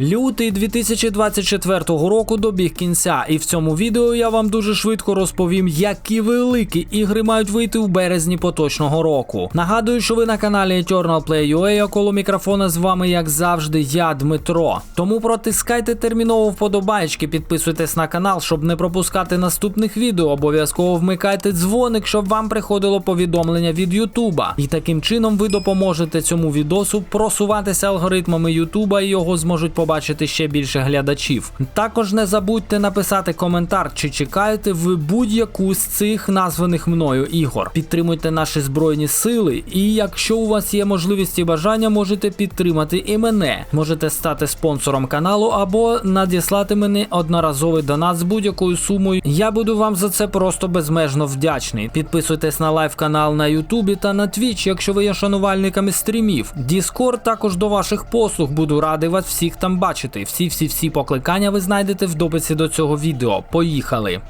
Лютий 2024 року добіг кінця, і в цьому відео я вам дуже швидко розповім, які великі ігри мають вийти в березні поточного року. Нагадую, що ви на каналі Eternal Play UA, а коло мікрофона з вами, як завжди, я Дмитро. Тому протискайте терміново вподобайки, підписуйтесь на канал, щоб не пропускати наступних відео. Обов'язково вмикайте дзвоник, щоб вам приходило повідомлення від Ютуба. І таким чином ви допоможете цьому відосу просуватися алгоритмами Ютуба і його зможуть побачити ще більше глядачів. Також не забудьте написати коментар, чи чекаєте ви будь-яку з цих названих мною ігор. Підтримуйте наші збройні сили, і якщо у вас є можливість і бажання, можете підтримати і мене. Можете стати спонсором каналу або надіслати мені одноразовий донат з будь-якою сумою. Я буду вам за це просто безмежно вдячний. Підписуйтесь на лайв канал на Ютубі та на Твіч, якщо ви є шанувальниками стрімів. Діскорд також до ваших послуг. Буду радий вас всіх там бачити. Всі всі всі покликання ви знайдете в дописі до цього відео. Поїхали!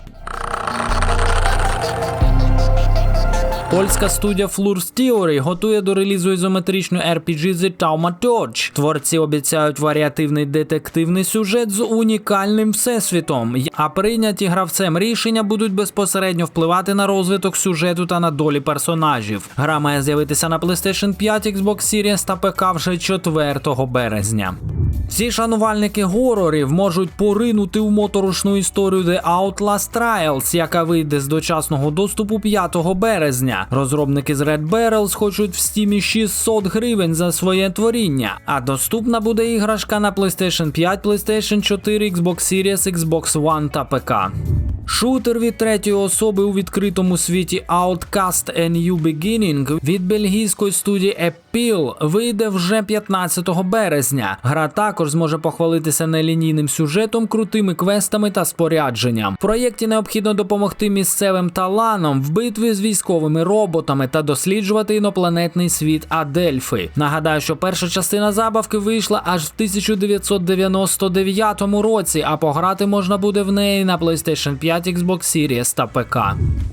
Польська студія Floors Theory готує до релізу ізометричну RPG The Taumaturge. Творці обіцяють варіативний детективний сюжет з унікальним всесвітом, а прийняті гравцем рішення будуть безпосередньо впливати на розвиток сюжету та на долі персонажів. Гра має з'явитися на PlayStation 5, Xbox Series та ПК вже 4 березня. Всі шанувальники горорів можуть поринути в моторошну історію The Outlast Trials, яка вийде з дочасного доступу 5 березня. Розробники з Red Barrels хочуть в стімі 600 гривень за своє творіння, а доступна буде іграшка на PlayStation 5, PlayStation 4, Xbox Series, Xbox One та ПК. Шутер від третьої особи у відкритому світі Outcast A New Beginning від бельгійської студії Appeal вийде вже 15 березня. Гра також зможе похвалитися нелінійним сюжетом, крутими квестами та спорядженням. В проєкті необхідно допомогти місцевим таланам в битві з військовими роботами та досліджувати інопланетний світ Адельфи. Нагадаю, що перша частина забавки вийшла аж в 1999 році, а пограти можна буде в неї на PlayStation 5, Xbox Series та ПК.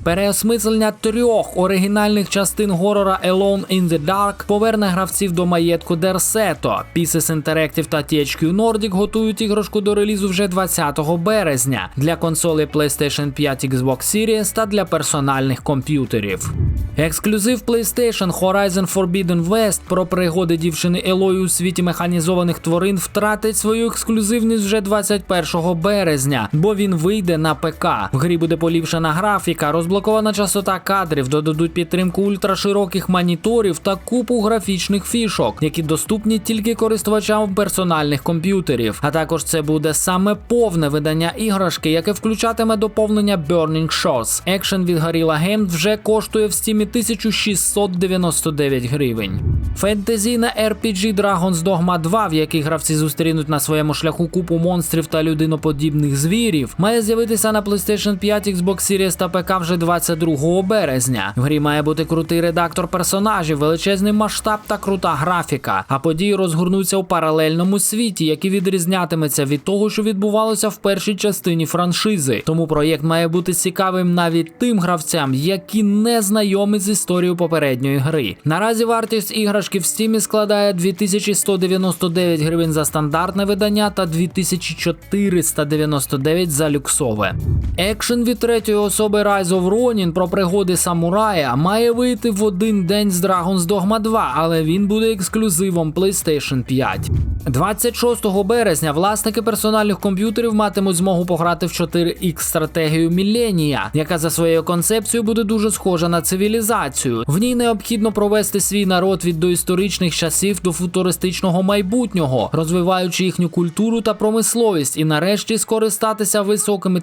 Переосмислення трьох оригінальних частин горора Alone in the Dark поверне гравців до маєтку Дерсето. Pieces Interactive та THQ Nordic готують іграшку до релізу вже 20 березня для консолей PlayStation 5, Xbox Series та для персональних комп'ютерів. Ексклюзив PlayStation Horizon Forbidden West про пригоди дівчини Елої у світі механізованих тварин втратить свою ексклюзивність вже 21 березня, бо він вийде на ПК. В грі буде поліпшена графіка, розблокована частота кадрів, додадуть підтримку ультрашироких моніторів та купу графічних фішок, які доступні тільки користувачам персональних комп'ютерів. А також це буде саме повне видання іграшки, яке включатиме доповнення Burning Shores. Екшен від Gorilla Games вже коштує в стімі 1699 гривень. Фентезійна RPG Dragon's Dogma 2, в якій гравці зустрінуть на своєму шляху купу монстрів та людиноподібних звірів, має з'явитися на PlayStation 5, Xbox Series та ПК вже 22 березня. В грі має бути крутий редактор персонажів, величезний масштаб та крута графіка. А події розгорнуться у паралельному світі, який відрізнятиметься від того, що відбувалося в першій частині франшизи. Тому проєкт має бути цікавим навіть тим гравцям, які не знайомі з історією попередньої гри. Наразі вартість іграшки в стімі складає 2199 гривень за стандартне видання та 2499 за люксове. Екшен від третьої особи Rise of Ronin про пригоди самурая має вийти в один день з Dragon's Dogma 2, але він буде ексклюзивом PlayStation 5. 26 березня власники персональних комп'ютерів матимуть змогу пограти в 4X стратегію Міленія, яка за своєю концепцією буде дуже схожа на цивілізацію. В ній необхідно провести свій народ від доісторичних часів до футуристичного майбутнього, розвиваючи їхню культуру та промисловість, і нарешті скористатися високими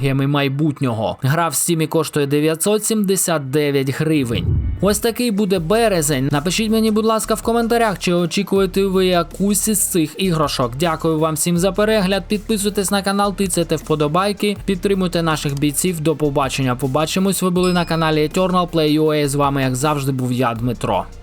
технологіями майбутнього. Гра в стімі коштує 979 гривень. Ось такий буде березень. Напишіть мені, будь ласка, в коментарях, чи очікуєте ви якусь із цих іграшок. Дякую вам всім за перегляд. Підписуйтесь на канал, тицяйте вподобайки, підтримуйте наших бійців. До побачення. Побачимось. Ви були на каналі Eternal Play UA. З вами, як завжди, був я, Дмитро.